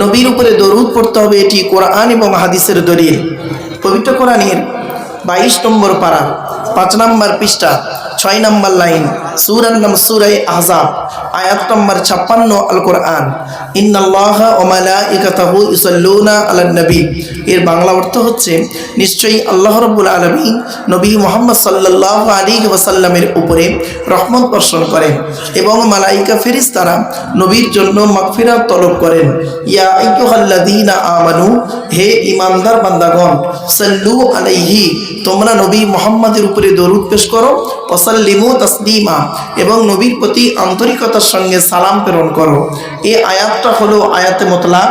নবীর উপরে দরুদ পড়তে হবে এটি কোরআন এবং হাদিসের দলিল। পবিত্র কোরআনের বাইশ নম্বর পাড়া পাঁচ নম্বর পৃষ্ঠা। ছয় নম্বর লাইন, সুরার নাম সুরাই আহজাব, আয়াত নম্বর ছাপ্পান্ন আল কোরআন নবী। এর বাংলা অর্থ হচ্ছে, নিশ্চয়ই আল্লাহ রব্বুল আলমিন নবী মোহাম্মদ সাল্লাহ আলী ওয়াসাল্লামের উপরে রহমত বর্ষণ করেন এবং মালাইকা ফেরিস তারা নবীর জন্য মাগফিরাত তলব করেন। ইয়া আমানু, হে ইমানদার বান্দাগণ, সাল্লু আলাইহি, তোমরা নবী মোহাম্মদের উপরে দরুদ পেশ করো ওসাল্লিমু তাসলিমা, এবং নবীর প্রতি আন্তরিকতার সঙ্গে সালাম প্রেরণ করো। এই আয়াতটা হলো আয়াতে মোতলাক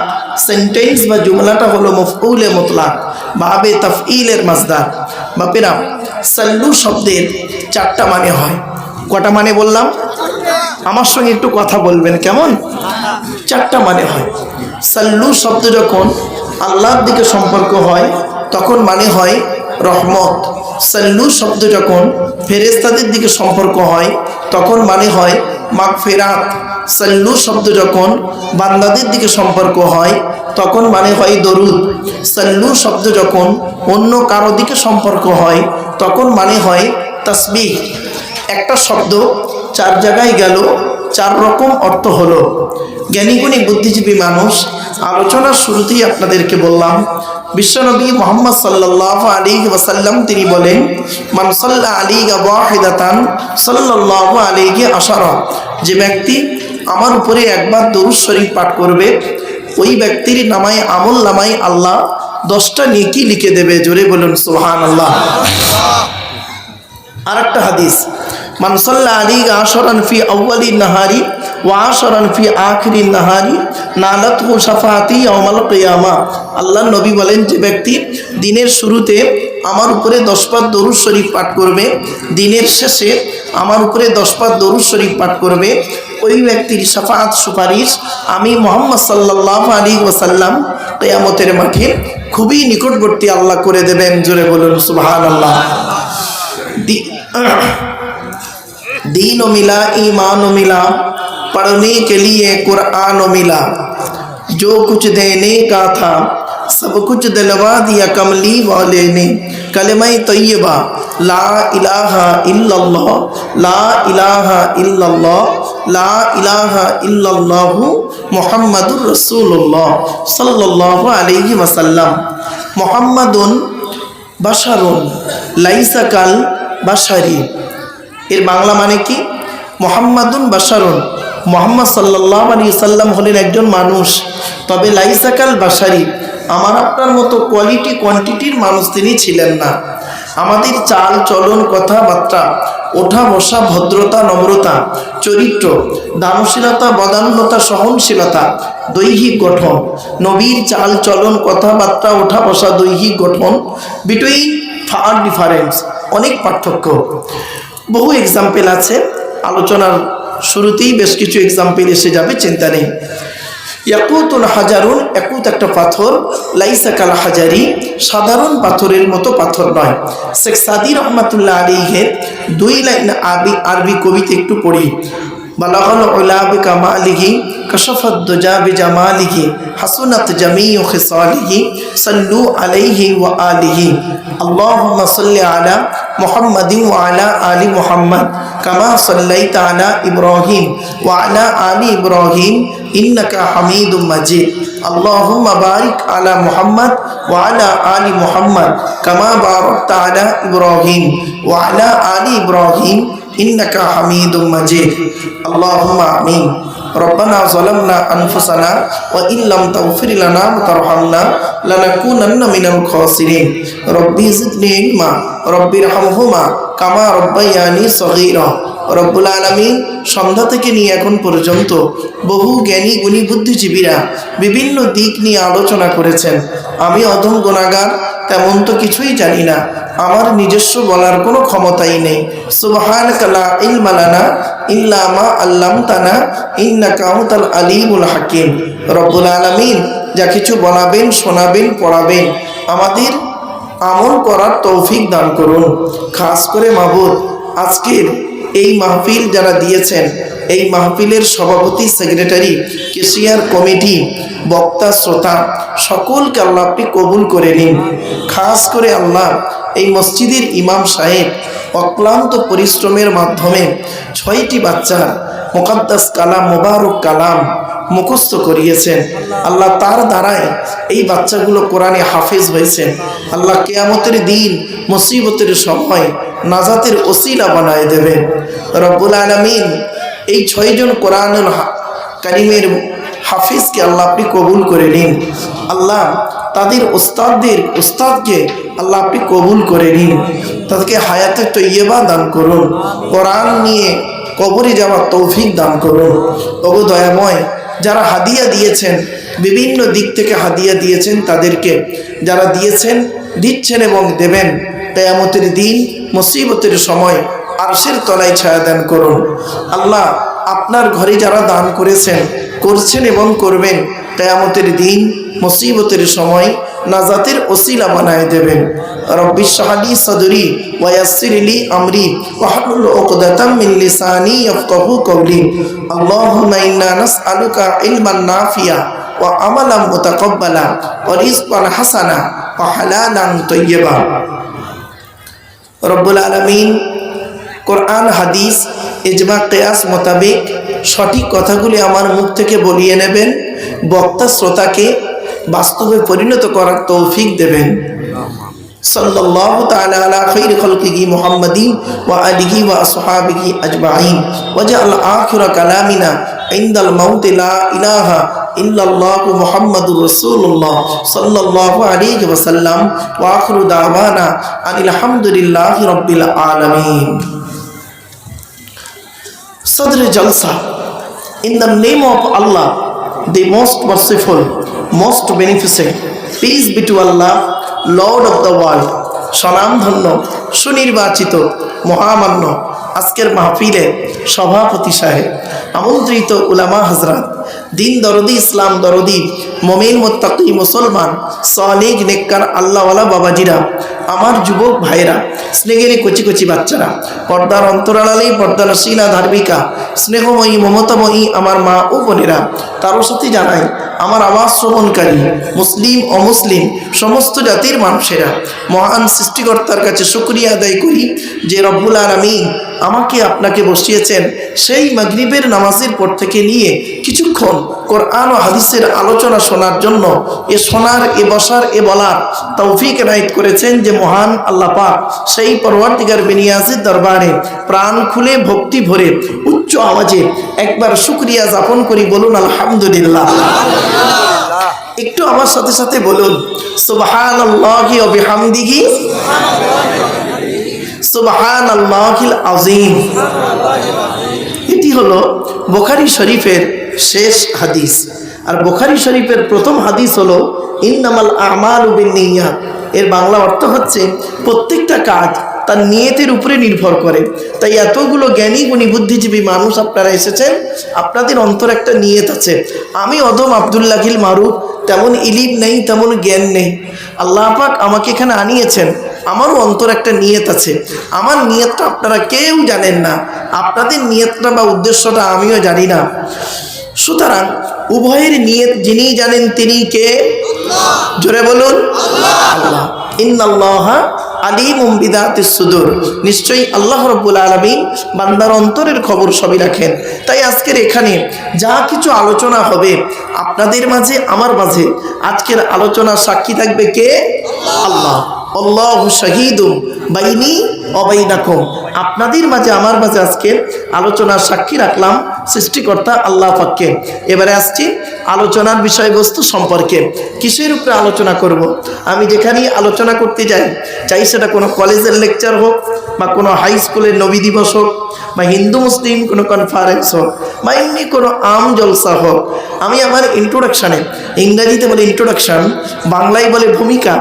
সেন্টেন্স বা জুমলাটা হলো মফউলে মোতলাক, বাবে তাফইলের মাজদার। বাপেরা, সাল্লু শব্দের চারটা মানে হয়। কটা মানে বললাম? আমার সঙ্গে একটু কথা বলবেন, কেমন? চারটা মানে হয়। সাল্লু শব্দ যখন আল্লাহর দিকে সম্পর্ক হয়, তখন মানে হয় রহমত। সাল্লু শব্দ যখন ফেরেস্তাদের দিকে সম্পর্ক হয়, তখন মানে হয় মাগ ফেরাত সাল্লু শব্দ যখন বান্দাদের দিকে সম্পর্ক হয়, তখন মানে হয় দরুদ। সাল্লু শব্দ যখন অন্য কারও দিকে সম্পর্ক হয়, তখন মানে হয় তসবিহ। একটা শব্দ চার জায়গায় গেল চার রকম অর্থ হলো। জ্ঞানীগুণী বুদ্ধিজীবী মানুষ, আলোচনার শুরুতেই আপনাদেরকে বললাম বিশ্বনবী মোহাম্মদ সাল্লাহ আলী ওয়াসাল্লাম তিনি বলেন মানসাল্লা আলী ওয়াহিদাতান সাল্লাহ আলীকে আশারা যে ব্যক্তি আমার উপরে একবার দরুদ শরীফ পাঠ করবে, ওই ব্যক্তির নামায় আমল নামায় আল্লাহ দশটা নেকি লিখে দেবে। জোরে বলুন সোহান আল্লাহ আর একটা হাদিস মানসাল্লা আলী আশরান ফি আউ্বালি নাহারি ওয়া আশরান ফি আখরি নাহারি নালাত হু সাফাতি অমাল কেয়ামা। আল্লাহ নবী বলেন, যে ব্যক্তি দিনের শুরুতে আমার উপরে দশ পাত দরুদ শরীফ পাঠ করবে, দিনের শেষে আমার উপরে দশ পাত দরুদ শরীফ পাঠ করবে, ওই ব্যক্তির সাফাত সুপারিশ আমি মোহাম্মদ সাল্লাহ আলী ওসাল্লাম কেয়ামতের মাঠে খুবই নিকটবর্তী আল্লাহ করে দেবেন। জোরে বলুন সুবাহান আল্লাহ दीन मिला, ईमान मिला, पढ़ने के लिए कुरान मिला। जो कुछ देने का था, सब कुछ दिलवा दिया कमली वाले ने। कलम तय्यबा ला इलाहा इल्लल्लाह, ला इलाहा इल्लल्लाह, ला इलाहा इल्लल्लाह मुहम्मदुर रसूलुल्लाह, सल्लल्लाहु अलैहि वसल्लम। मुहम्मदुन बशरुन लैसा कल বাসারি এর বাংলা মানে কি? মোহাম্মদুন বাসারুন মোহাম্মদ সাল্লাহ আলী সাল্লাম হলেন একজন মানুষ। তবে লাইসাকাল বাসারি আমার আপনার মতো কোয়ালিটি কোয়ান্টিটির মানুষ তিনি ছিলেন না। আমাদের চাল, চলন, কথাবার্তা, ওঠা, বসা, ভদ্রতা, নম্রতা, চরিত্র, দানশীলতা, বদান্যতা, সহনশীলতা, দৈহিক গঠন, নবীর চাল, চলন, কথাবার্তা, ওঠা, বসা, দৈহিক গঠন বিটুইন ফার ডিফারেন্স অনেক পার্থক্য। বহু এক্সাম্পেল আছে। আলোচনার শুরুতেই বেশ কিছু এক্সাম্পেল এসে যাবে, চিন্তা নেই। ইয়াকুতুল হাজারুন, একুত একটা পাথর। লাইসাকাল হাজারি, সাধারণ পাথরের মতো পাথর নয়। শেখ সাদি রহমাতুল্লাহ আলীহের দুই লাইন আরবি আরবি কবিতা একটু পড়ি। বালাহল উলা বিকামালিহি কশফত দুজা বিজামালিহি হাসুনাত জামিউ খিসালিহি সাল্লু আলাইহি ওয়া আলিহি আল্লাহুম্মা সাল্লি আলা মুহাম্মাদিন ওয়া আলা আলি মুহাম্মদ কামা সাল্লাইতা আলা ইব্রাহিম ওয়া আলা আলি ইব্রাহিম ইন্নাকা হামিদুম মাজিদ আল্লাহুম্মা বারিক আলা মুহাম্মদ ওয়া আলা আলি মুহাম্মদ কামা বারাকতা আলা ইব্রাহিম ওয়া আলা আলি ইব্রাহিম إنك حميد مجيد اللهم آمين ربنا ظلمنا أنفسنا وإن لم تغفر لنا وترحمنا لنكونن من الخاسرين ربي زدني علما ربي ارحمهما كما ربياني صغيرا রব্বুল আলমিন সন্ধ্যা থেকে নিয়ে এখন পর্যন্ত বহু জ্ঞানী গুণী বুদ্ধিজীবীরা বিভিন্ন দিক নিয়ে আলোচনা করেছেন আমি অধম গুণাগার তেমন তো কিছুই জানি না। আমার নিজস্ব বলার কোনো ক্ষমতাই নেই। সুবহান কালা ইলমালানা ইল্লামা আল্লাম তানা ইন্না কাউতাল আলিমুল হাকিম। রব্বুল আলমিন যা কিছু বলাবেন, শোনাবেন, পড়াবেন, আমাদের আমল করার তৌফিক দান করুন। খাস করে মাহবুদ আজকের এই মাহফিল যারা দিয়েছেন এই মাহফিলের সভাপতি সেক্রেটারি কেশিয়ার কমিটি, বক্তা, শ্রোতা, সকলকে আল্লাহ আপনি কবুল করে নিন। খাস করে আল্লাহ এই মসজিদের ইমাম সাহেব অক্লান্ত পরিশ্রমের মাধ্যমে ছয়টি বাচ্চার মোকাদ্দাস কালাম, মোবারক কালাম মুখস্থ করিয়েছেন। আল্লাহ তার দ্বারায় এই বাচ্চাগুলো কোরআনে হাফেজ হয়েছেন। আল্লাহ কেয়ামতের দিন মুসিবতের সময় নাজাতের ওসিলা বানায় দেবেন। রব্বুল আলমিন এই ছয়জন কোরআনুল কারিমের হাফিজকে আল্লাহ আপনি কবুল করে নিন। আল্লাহ তাদের ওস্তাদদের, ওস্তাদকে আল্লাহ আপনি কবুল করে নিন। তাদেরকে হায়াতে তৈয়বা দান করুন। কোরআন নিয়ে কবরে যাওয়ার তৌফিক দান করুন। ওগো দয়াময়, যারা হাদিয়া দিয়েছেন, বিভিন্ন দিক থেকে হাদিয়া দিয়েছেন তাদেরকে, যারা দিয়েছেন, দিচ্ছেন এবং দেবেন, কেয়ামতের দিন, মুসিবতের সময় আরশের তলায় ছায়া দান করুন। আল্লাহ আপনার ঘরে যারা দান করেছেন, করছেন এবং করবেন, কেয়ামতের দিন মুসিবতের সময় নাজাতের ওসিলা বানায় দেবেন। রব্বি শাহালি সদরি ওয়াসিরলি আমরি ওয়াহলুল উকদাতাম মিন লিসানি ইয়াফকাহু কওলি। আল্লাহুম্মা ইন্না নাসআলুকা ইলমান নাফিয়া ওয়া আমালাম মুতাকাব্বালা ওয়া রিজকান হাসানা ওয়া হালালান তাইয়্যিবা রব্বুল আলমিন কোরআন, হাদিস, ইজমা, কেয়াস মোতাবেক সঠিক কথাগুলি আমার মুখ থেকে বলিয়ে নেবেন, বক্তা শ্রোতাকে বাস্তবে পরিণত করার তৌফিক দেবেন। সাল্লাল্লাহু তাআলা আলা খাইরি কালামিনা ইনদাল মাউতি লা ইলাহা ইল্লাল্লাহু মুহাম্মাদুর রাসূলুল্লাহ সাল্লাল্লাহু আলাইহি ওয়া সাল্লাম ওয়া আখিরু দাওয়ানা আনিল সদর জলসা। In the name of Allah the most merciful most beneficent peace be to Allah lord of the world স্বনামধন্য, সুনির্বাচিত, মহামান্য, আজকের মাহফিলে সভাপতি সাহেব, আমন্ত্রিত উলামা হাজরাত দিন দরদি, ইসলাম দরদি, মমিন, মোত্তাকি, মুসলমান সালেক নেককার, আল্লাহওয়ালা বাবাজিরা, আমার যুবক ভাইরা স্নেহের কচি কচি বাচ্চারা, পর্দার অন্তরালালেই পর্দার শিলা ধার্মিকা, স্নেহময়ী, মমতাময়ী আমার মা ও বোনেরা তারও সাথে জানাই, আমার আওয়াজ শ্রবণকারী, মুসলিম, অমুসলিম, সমস্ত জাতির মানুষেরা, মহান সৃষ্টিকর্তার কাছে শুক্রিয়া আদায় করি যে রব্বুল আলমিন আমাকে আপনাকে বসিয়েছেন সেই মাগরিবের নামাজের পর থেকে নিয়ে কিছুক্ষণ কোরআন ও হাদিসের আলোচনা শোনার জন্য এ শোনার এ বসার, এ বলার তৌফিক নাইট করেছেন যে মহান আল্লাহ পাক সেই পরবর্তীকার বেনিয়াজের দরবারে প্রাণ খুলে, ভক্তি ভরে, উচ্চ আওয়াজে একবার শুক্রিয়া যাপন করি বলুন, আলহামদুলিল্লাহ। একটু আমার সাথে সাথে বলুন সুবহান আল্লাহি ও বিহামদিহি সুবহান আল্লাহিল আজিম এটি হলো বোখারি শরীফের শেষ হাদিস। আর বোখারি শরীফের প্রথম হাদিস হলো, ইন্নামাল আমাল উবিনিয়াত এর বাংলা অর্থ হচ্ছে, প্রত্যেকটা কাজ তার নিয়তের উপরে নির্ভর করে। তাই এতগুলো জ্ঞানী গুণী বুদ্ধিজীবী মানুষ আপনারা এসেছেন, আপনাদের অন্তর একটা নিয়ত আছে। আমি অদম আবদুল্লাহিল মারুফ, তেমন ইলিম নেই, তেমন জ্ঞান নেই। আল্লাহ পাক আমাকে এখানে আনিয়েছেন, আমারও অন্তর একটা নিয়ত আছে। আমার নিয়তটা আপনারা কেউ জানেন না। আপনাদের নিয়তটা বা উদ্দেশ্যটা আমিও জানি না। সুতরাং উভয়ের নিয়ত যিনি জানেন তিনি কে? জোরে বলুন। আল্লাহ। ইন্নাল্লাহ আলিম বিদাতিস সুদূর। নিশ্চয়ই আল্লাহ রব্বুল আলমিন বান্দার অন্তরের খবর সবই রাখেন। তাই আজকের এখানে যা কিছু আলোচনা হবে আপনাদের মাঝে, আমার মাঝে, আজকের আলোচনা সাক্ষী থাকবে কে? আল্লাহ। আল্লাহ শাহিদুম বাইনি অবাইনাকুম। আপনাদের মাঝে, আমার মাঝে আজকে আলোচনার সাক্ষী রাখলাম সৃষ্টিকর্তা আল্লাহ পাককে। এবারে আসছি আলোচনার বিষয়বস্তু সম্পর্কে। কিসের উপরে আলোচনা করব। আমি যেখানেই আলোচনা করতে যাই চাই সেটা কোনো কলেজের লেকচার হোক, বা কোনো হাই স্কুলের নবী দিবস হোক, বা হিন্দু মুসলিম কোনো কনফারেন্স হোক, বা এমনি কোনো আম জলসা হোক, আমি আমার ইন্ট্রোডাকশানে ইংরাজিতে বলে ইন্ট্রোডাকশান বাংলায় বলে ভূমিকা,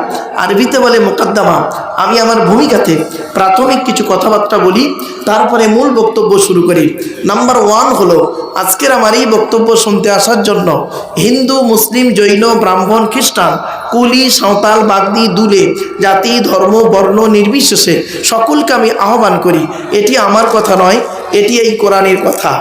আরবিতে বলে মোকদ্দমা আমি আমার ভূমিকাতে প্রাথমিক কিছু কথাবার্তা বলি, তারপরে মূল বক্তব্য শুরু করি। নাম্বার ওয়ান হলো, আজকের আমার এই বক্তব্য শুনতে আসার জন্য হিন্দু, মুসলিম, জৈন, ব্রাহ্মণ, খ্রিস্টান, কুলি, সাঁওতাল, বাগদি, দুলে, জাতি, ধর্ম, বর্ণ, নির্বিশেষে সকলকে আমি আহ্বান করি, এটি আমার কথা নয়, এটি এই কোরআনের কথা।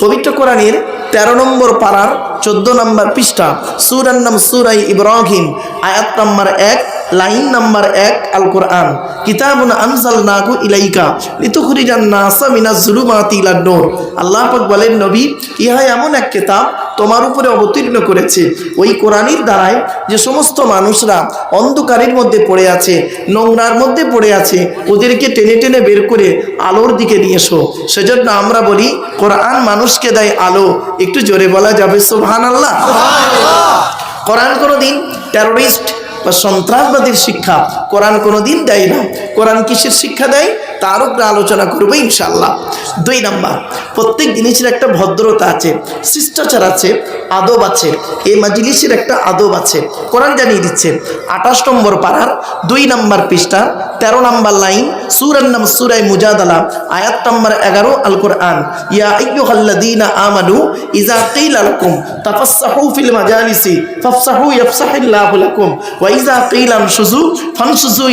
পবিত্র কোরআনের তেরো নম্বর পাড়ার চোদ্দ নম্বর পৃষ্ঠা সুরার নাম সুরাই ইব্রাহিম, আয়াত নম্বর এক লাইন নাম্বার এক আল কোরআন কিতাবুন আনসাল নাকু ইলাইকা লিতুখরিজান নাসা মিনাজ জুলুমাতি ইলান নূর। আল্লাহ পাক বলেন নবী ইহা এমন এক কিতাব তোমার উপরে অবতীর্ণ করেছে। ওই কোরআনের দ্বারায় যে সমস্ত মানুষরা অন্ধকারের মধ্যে পড়ে আছে নোংরার মধ্যে পড়ে আছে ওদেরকে টেনে টেনে বের করে আলোর দিকে নিয়ে এসো। সেজন্য আমরা বলি কোরআন মানুষকে দেয় আলো। একটু জোরে বলা যাবে সোহান আল্লাহ কোরআন কোনো দিন টেরোরিস্ট বা সন্ত্রাসবাদীর শিক্ষা কোরআন কোনো দিন দেয় না। কোরআন কিসের শিক্ষা দেয়? তার উপরে আলোচনা করব ইনশাল্লাহ দুই নাম্বার, প্রত্যেক জিনিসের একটা ভদ্রতা আছে, শিষ্টাচার আছে, আদব আছে, এই মাজলিসের একটা আদব আছে। কোরআন জানিয়ে দিচ্ছে, আঠাশ নম্বর পাড়ার দুই নম্বর পৃষ্ঠা, তেরো নাম্বার লাইন, সুরার নাম সুরাই মুজাদালা, আয়াত নাম্বার এগারো আল কোরআন ইয়া আইয়ুহাল্লাযীনা আমানু ইযা কিলা লাকুম, তাফাসসাহু ফিল মাজালিসি, ফাফসাহু ইয়াফসাহিল্লাহু লাকুম, ওয়া ইযা কিলা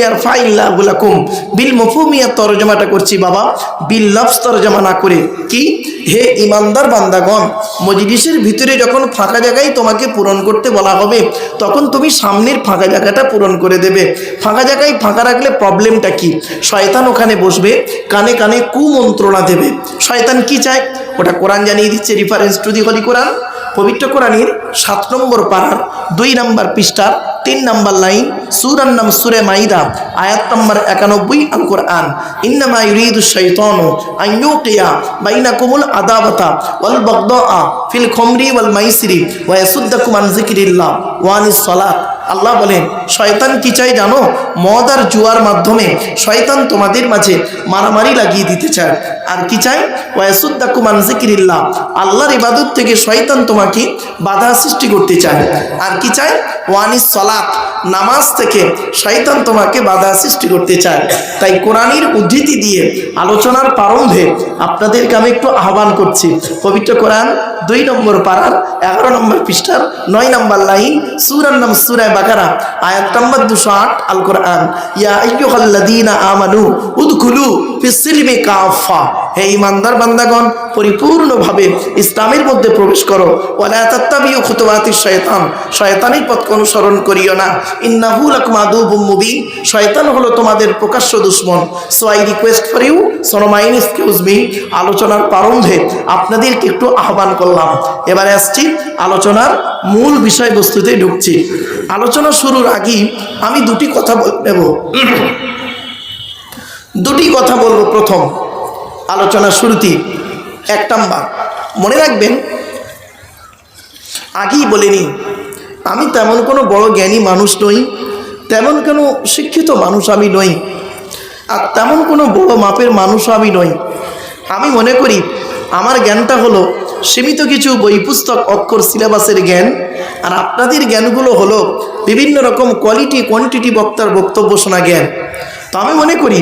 ইয়ারফাইল্লাহু লাকুম, বিল মফহুমিয়া তরজমাটা করছি বাবা। বিল লফজ তরজমা না করে। কি? হে ইমানদার বান্দাগণ, মজলিসের ভিতরে যখন ফাঁকা জায়গায় তোমাকে পূরণ করতে বলা হবে, তখন তুমি সামনের ফাঁকা জায়গাটা পূরণ করে দেবে। ফাঁকা জায়গায় ফাঁকা রাখলে প্রবলেমটা কি? শয়তান ওখানে বসবে, কানে কানে কুমন্ত্রণা দেবে। শয়তান কি চায়? ওটা কোরআন জানিয়ে দিচ্ছে রিফারেন্স টু দি হলি কোরআন পবিত্র কোরআনির সাত নম্বর পাড়ার দুই নম্বর পৃষ্ঠার তিন নম্বর লাইন সুরার নাম সুরে মাইদা, আয়াত নম্বর একানব্বই আল কোরআন। ইন্নামা ইউরিদু শাইতানু আন বাইনা কুমুল আদাবতা ওয়াল বাগদাআ ফিল খমরি ওয়াল মাইসিরি ওয়া ইয়াসুদ্দাকুম আন যিকরিল্লাহ ওয়া আনিস সালাত। আল্লাহ বলেন, শয়তান কি চাই জানো? মদ আর জুয়ার মাধ্যমে শয়তান তোমাদের মাঝে মারামারি লাগিয়ে দিতে চায়। আর কি চাই ওয়াসুদ্দাকুম আন যিকরিল্লাহ, আল্লাহর ইবাদত থেকে শয়তান তোমাকে বাধা সৃষ্টি করতে চায়। আর কি চাই ওয়ানিস সলাত, নামাজ থেকে শয়তান তোমাকে বাধা সৃষ্টি করতে চায়। তাই কোরআনের উদ্ধৃতি দিয়ে আলোচনার প্রারম্ভে আপনাদেরকে আমি একটু আহ্বান করছি, পবিত্র কোরআন দুই নম্বর পাড়ার এগারো নম্বর পৃষ্ঠার নয় নম্বর লাইন সুরার নাম সুরায় বাকারা, আয়াত নম্বর দুশো আট আল কোরআন ইয়া আমানু উদখুলু ফিসসিলমি কাফা হে ইমানদার বান্দাগণ, পরিপূর্ণভাবে ইসলামের মধ্যে প্রবেশ করো। ওয়ালা তাত্তাবিউ খুতুওয়াতিশ শয়তান। শয়তানের পথকে অনুসরণ করিও না। ইন্নাহু লাকুম আদুবুম মুবিন। শয়তান হলো তোমাদের প্রকাশ্য দুশ্মন। So I request for you সোনো mine excuse me আলোচনার প্রারম্ভে আপনাদেরকে একটু আহ্বান করলাম। এবারে আসছি আলোচনার মূল বিষয়বস্তুতে ঢুকছি। আলোচনা শুরুর আগেই আমি দুটি কথা নেব। দুটি কথা বলব প্রথম। আলোচনা শুরুতেই এক নাম্বার, মনে রাখবেন, আগেই বলিনি আমি তেমন কোনো বড় জ্ঞানী মানুষ নই, তেমন কোনো শিক্ষিত মানুষ আমি নই, আর তেমন কোনো বড় মাপের মানুষও আমি নই। আমি মনে করি আমার জ্ঞানটা হলো সীমিত কিছু বই, পুস্তক, অক্ষর, সিলেবাসের জ্ঞান, আর আপনাদের জ্ঞানগুলো হলো বিভিন্ন রকম কোয়ালিটি কোয়ান্টিটি বক্তার বক্তব্য শোনা জ্ঞান। তো আমি মনে করি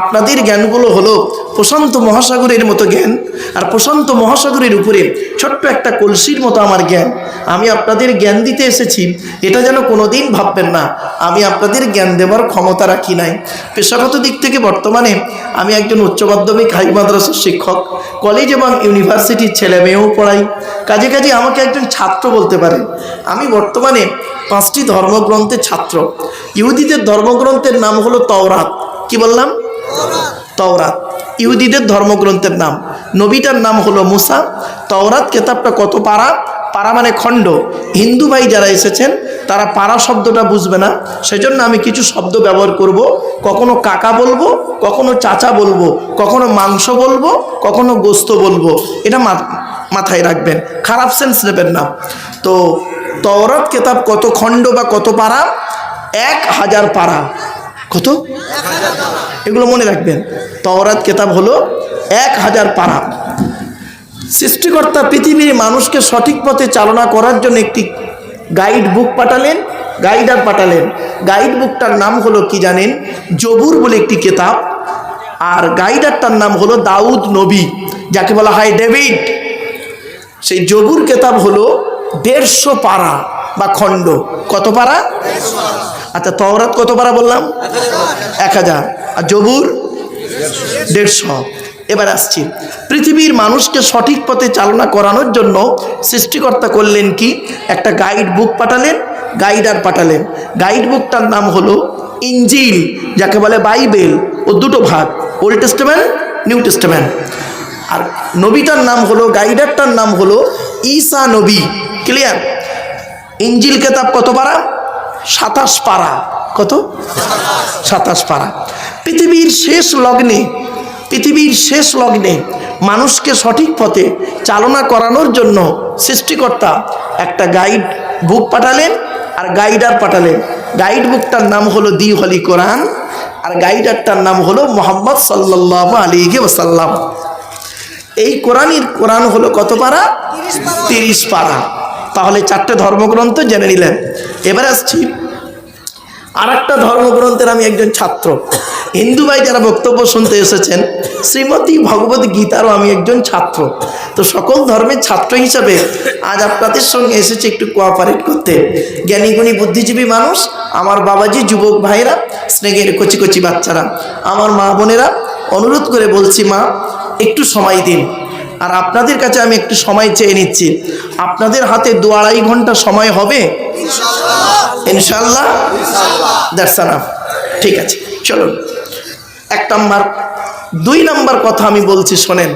আপনাদের জ্ঞানগুলো হলো প্রশান্ত মহাসাগরের মতো জ্ঞান, আর প্রশান্ত মহাসাগরের উপরে ছোট্ট একটা কলসির মতো আমার জ্ঞান। আমি আপনাদের জ্ঞান দিতে এসেছি, এটা যেন কোনোদিন ভাববেন না। আমি আপনাদের জ্ঞান দেওয়ার ক্ষমতা রাখি নাই। পেশাগত দিক থেকে বর্তমানে আমি একজন উচ্চ মাধ্যমিক হাই মাদ্রাসার শিক্ষক, কলেজ এবং ইউনিভার্সিটির ছেলে মেয়েও পড়াই। কাজে কাজে আমাকে একজন ছাত্র বলতে পারে। আমি বর্তমানে পাঁচটি ধর্মগ্রন্থের ছাত্র। ইহুদিদের ধর্মগ্রন্থের নাম হলো তওরাত। কি বললাম? তওরাত। ইহুদিদের ধর্মগ্রন্থের নাম। নবীটার নাম হলো মুসা। তওরাত কেতাবটা কত পারা? পারা মানে খণ্ড। হিন্দু ভাই যারা এসেছেন, তারা পারা শব্দটা বুঝবে না। সেজন্য আমি কিছু শব্দ ব্যবহার করব। কখনো কাকা বলব, কখনো চাচা বলব, কখনো মাংস বলব, কখনো গোস্ত বলব। এটা মাথায় রাখবেন। খারাপ সেন্স নেবেন না। তো তওরাত কেতাব কত খণ্ড বা কত পারা? এক হাজার পারা। কত? এগুলো মনে রাখবেন। তওরাত কেতাব হলো এক হাজার পারা। সৃষ্টিকর্তা পৃথিবীর মানুষকে সঠিক পথে চালনা করার জন্য একটি গাইড বুক পাঠালেন গাইডার পাঠালেন। গাইড বুকটার নাম হলো কি জানেন? জবুর বলে একটি কেতাব। আর গাইডারটার নাম হলো দাউদ নবী, যাকে বলা হয় ডেভিড। সেই জবুর কেতাব হলো দেড়শো পারা। বা খণ্ড? কত পারা? আচ্ছা তওরাত কত পারা বললাম? এক হাজার। আর জবুর? দেড়শো। এবার আসছি। পৃথিবীর মানুষকে সঠিক পথে চালনা করানোর জন্য সৃষ্টিকর্তা করলেন কি? একটা গাইড বুক পাঠালেন গাইডার পাঠালেন। গাইড বুকটার নাম হলো ইঞ্জিল, যাকে বলে বাইবেল, ও দুটো ভাগ ওল্ড টেস্টমেন্ট নিউ টেস্টমেন্ট আর নবীটার নাম হলো গাইডারটার নাম হলো ঈসা নবী। ক্লিয়ার ইঞ্জিল কেতাব কত পারা? সাতাশ পারা। কত? সাতাশ পারা। পৃথিবীর শেষ লগ্নে, পৃথিবীর শেষ লগ্নে মানুষকে সঠিক পথে চালনা করানোর জন্য সৃষ্টিকর্তা একটা গাইড বুক পাঠালেন আর গাইডার পাঠালেন। গাইড বুকটার নাম হলো দি হলি কোরআন আর গাইডারটার নাম হলো মোহাম্মদ সাল্লাহ আলী ওসাল্লাম এই কোরআনের কোরআন হলো কত পারা? তিরিশ পারা। তাহলে চারটে ধর্মগ্রন্থ জেনে নিলেন। এবার আসছি। আর একটা ধর্মগ্রন্থের আমি একজন ছাত্র। হিন্দু ভাই যারা বক্তব্য শুনতে এসেছেন, শ্রীমতী ভগবত গীতারও আমি একজন ছাত্র। তো সকল ধর্মের ছাত্র হিসাবে আজ আপনাদের সঙ্গে এসেছে একটু কোঅপারেট করতে। জ্ঞানীগুণী বুদ্ধিজীবী মানুষ, আমার বাবাজি, যুবক ভাইরা, স্নেহের কচি কচি বাচ্চারা। আমার মা বোনেরা, অনুরোধ করে বলছি মা, একটু সময় দিন। আর আপনাদের কাছে আমি একটু সময় চেয়ে নিচ্ছি। আপনাদের হাতে দু আড়াই ঘণ্টা সময় হবে? ইনশাল্লাহ। দ্যাটস আনাফ ঠিক আছে চলুন। এক নম্বর দুই নম্বর কথা আমি বলছি শোনেন।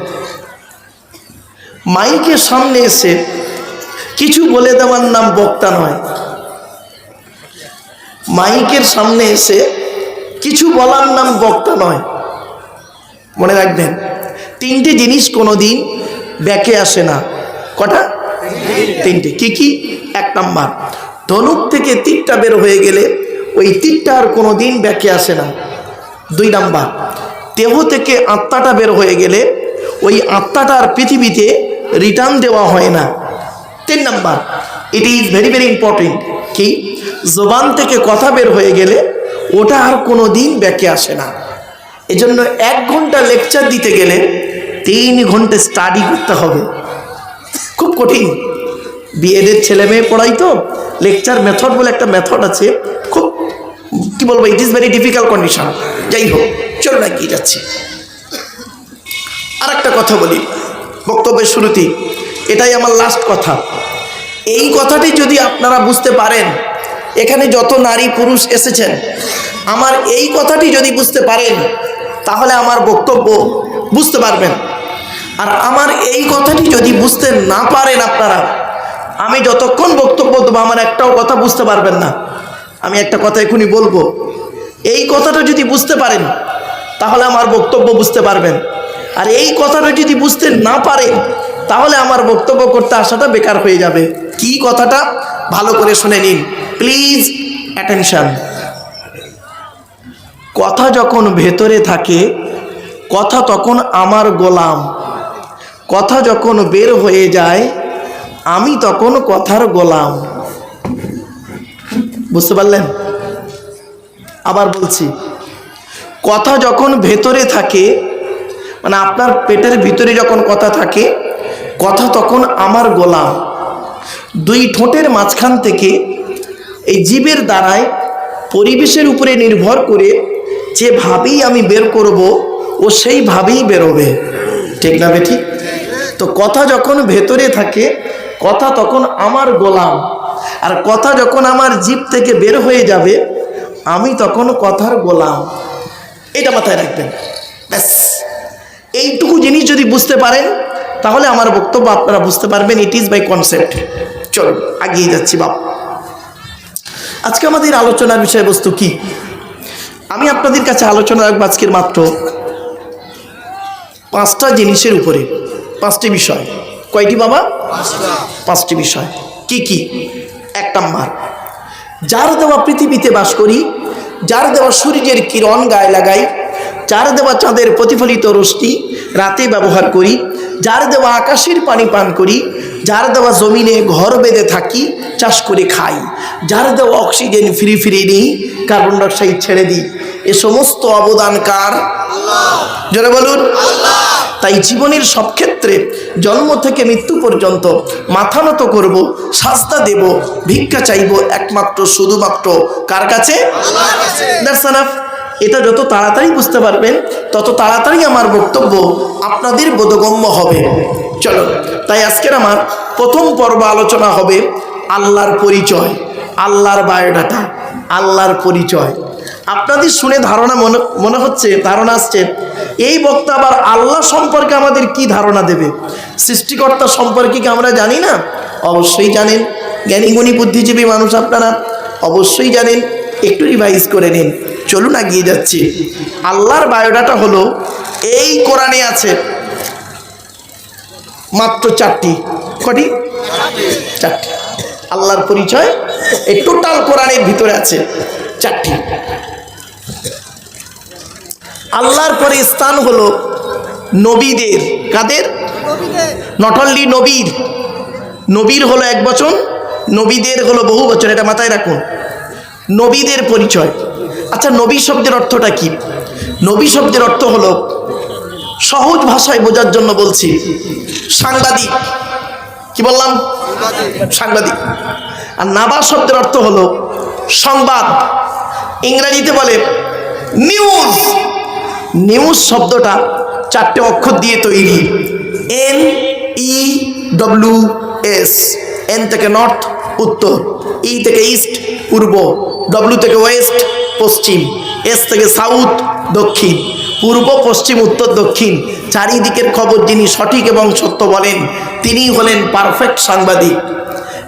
মাইকের সামনে এসে কিছু বলে দেওয়ার নাম বক্তা নয়। মাইকের সামনে এসে কিছু বলার নাম বক্তা নয়। মনে রাখবেন তিনটে জিনিস কোনো দিন ব্যাকে আসে না। কটা? তিনটে। কি কি? এক নাম্বার, ধনুক থেকে তীরটা বের হয়ে গেলে ওই তীরটা আর কোনো দিন ব্যাকে আসে না। দুই নাম্বার, দেহ থেকে আত্মাটা বের হয়ে গেলে ওই আত্মাটা আর পৃথিবীতে রিটার্ন দেওয়া হয় না। তিন number it is very very important কি? জবান থেকে কথা বের হয়ে গেলে ওটা আর কোনো দিন ব্যাকে আসে না। এজন্য এক ঘণ্টা লেকচার দিতে গেলে তিন ঘণ্টা স্টাডি করতে হবে। খুব কঠিন। বিএডের ছেলে মেয়ে পড়াই তো লেকচার মেথড বলে একটা মেথড আছে। খুব, কি বলব it is very difficult condition যাই হোক চলো গিয়ে যাচ্ছি। আর একটা কথা বলি, বক্তব্যের শুরুতেই। এটাই আমার লাস্ট কথা। এই কথাটি যদি আপনারা বুঝতে পারেন, এখানে যত নারী পুরুষ এসেছেন, আমার এই কথাটি যদি বুঝতে পারেন তাহলে আমার বক্তব্য বুঝতে পারবেন। আর আমার এই কথাটি যদি বুঝতে না পারেন আপনারা, আমি যতক্ষণ বক্তব্য দেবো, আমার একটাও কথা বুঝতে পারবেন না। আমি একটা কথা এখনই বলব। এই কথাটা যদি বুঝতে পারেন, তাহলে আমার বক্তব্য বুঝতে পারবেন। আর এই কথাটা যদি বুঝতে না পারেন, তাহলে আমার বক্তব্য করতে আসাটা বেকার হয়ে যাবে। কি কথাটা? ভালো করে শুনে নিন। Please, attention. কথা যখন ভেতরে থাকে, কথা তখন আমার গোলাম। কথা যখন বের হয়ে যায়, আমি তখন কথার গোলাম। বুঝতে পারলেন? আবার বলছি, কথা যখন ভেতরে থাকে মানে আপনার পেটের ভিতরে যখন কথা থাকে, কথা তখন আমার গোলাম। দুই ঠোঁটের মাঝখান থেকে এই জীবের দ্বারায় পরিবেশের উপরে নির্ভর করে যেভাবেই আমি বের করব, ও সেইভাবেই বেরোবে। ঠিক না বে ঠিক তো কথা যখন ভেতরে থাকে, কথা তখন আমার গোলাম। আর কথা যখন আমার জীব থেকে বের হয়ে যাবে, আমি তখন কথার গোলাম। এটা মাথায় রাখবেন। ব্যাস। এইটুকু জিনিস যদি বুঝতে পারেন, তাহলে আমার বক্তব্য আপনারা বুঝতে পারবেন ইট ইজ বাই কনসেপ্ট চলুন আগিয়ে যাচ্ছি বাপ। আজকে আমাদের আলোচনার বিষয়বস্তু কি? আমি আপনাদের কাছে আলোচনা রাখব আজকের মাত্র পাঁচটা জিনিসের উপরে। পাঁচটি বিষয়। কয়টি বাবা? পাঁচটি বিষয়। কি কি? এক নাম্বার, যার দেওয়া পৃথিবীতে বাস করি, যার দেওয়া সূর্যের কিরণ গায়ে লাগাই, যার দেওয়া চাঁদের প্রতিফলিত রশ্মি রাতে ব্যবহার করি, যার দেওয়া আকাশের পানি পান করি যার দেওয়া জমিনে ঘর বেঁধে থাকি চাষ করে খাই। যার দেওয়া অক্সিজেন ফ্রি ফ্রি নিই কার্বন ডাইঅক্সাইড ছেড়ে দিই। এ সমস্ত অবদান কার? জোরে বলুন। তাই জীবনের সব ক্ষেত্রে জন্ম থেকে মৃত্যু পর্যন্ত মাথা নত করব সাজদা দেব ভিক্ষা চাইব একমাত্র শুধুমাত্র কার কাছে? এটা যত তাড়াতাড়ি বুঝতে পারবেন তত তাড়াতাড়ি আমার বক্তব্য আপনাদের বোধগম্য হবে। চলো, তাই আজকের আমার প্রথম পর্ব আলোচনা হবে আল্লাহর পরিচয়, আল্লাহর বায়োডাটা, আল্লাহর পরিচয়। আপনাদের শুনে ধারণা মনে মনে হচ্ছে, ধারণা আসছে, এই বক্তা আবার আল্লাহ সম্পর্কে আমাদের কি ধারণা দেবে? সৃষ্টিকর্তা সম্পর্কে কি আমরা জানি না? অবশ্যই জানেন জ্ঞানীগুণী বুদ্ধিজীবী মানুষ আপনারা অবশ্যই জানেন, একটু রিভাইজ করে নিন। চলুন এগিয়ে যাচ্ছি। আল্লাহর বায়োডাটা হলো, এই কোরআনে আছে মাত্র চারটি। কটি? চারটি। আল্লাহর পরিচয় এই টোটাল কোরআনের ভিতরে আছে। চারটি। আল্লাহর পরে স্থান হলো নবীদের। কাদের? নট অনলি নবীর। নবীর হলো এক বচন নবীদের হলো বহু বচন এটা মাথায় রাখুন। নবীদের পরিচয়। আচ্ছা নবী শব্দের অর্থটা কি? নবী শব্দের অর্থ হলো সহজ ভাষায় বোঝার জন্য বলছি, সাংবাদিক। কি বললাম? সাংবাদিক। আর নাবা শব্দের অর্থ হলো সংবাদ। ইংরেজিতে বলে নিউজ নিউজ শব্দটা চারটে অক্ষর দিয়ে তৈরি। N E W S N থেকে নর্থ উত্তর। ই থেকে ইস্ট পূর্ব। ডব্লিউ থেকে ওয়েস্ট পশ্চিম। এস থেকে সাউথ দক্ষিণ। পূর্ব, পশ্চিম, উত্তর, দক্ষিণ। চারিদিকের খবর যিনি সঠিক এবং সত্য বলেন তিনি হলেন পারফেক্ট সাংবাদিক।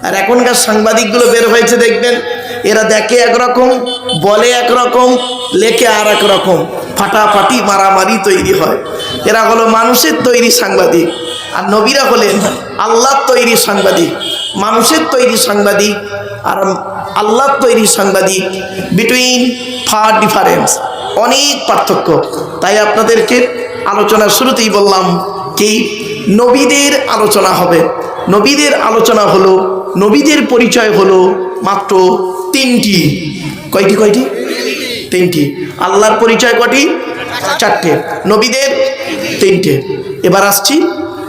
আর এখনকার সাংবাদিকগুলো বের হয়েছে, দেখবেন, এরা দেখে একরকম, বলে একরকম, লেখে আর এক রকম। ফাটাফাটি মারামারি তৈরি হয়। এরা হলো মানুষের তৈরি সাংবাদিক। আর নবীরা হলেন আল্লাহর তৈরি সাংবাদিক। মানুষের তৈরি সাংবাদিক আর আল্লাহর তৈরি সাংবাদিক বিটুইন ফার ডিফারেন্স অনেক পার্থক্য। তাই আপনাদেরকে আলোচনার শুরুতেই বললাম কি, নবীদের আলোচনা হবে। নবীদের আলোচনা হলো, নবীদের পরিচয় হলো মাত্র তিনটি। কয়টি কয়টি? তিনটি। আল্লাহর পরিচয় কটি? চারটে। নবীদের তিনটে। এবার আসছি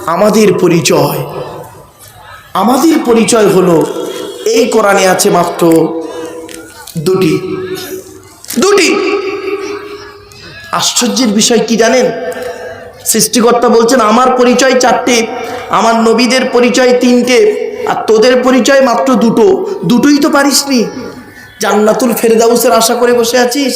আমাদের পরিচয়। আমাদের পরিচয় হলো, এই কোরআনে আছে মাত্র দুটি। দুটি। আশ্চর্যের বিষয় কি জানেন? সৃষ্টিকর্তা বলছেন, আমার পরিচয় চারটে, আমার নবীদের পরিচয় তিনটে, আর তোদের পরিচয় মাত্র দুটো। দুটোই তো পারিসনি। জান্নাতুল ফেরদাউসের আশা করে বসে আছিস?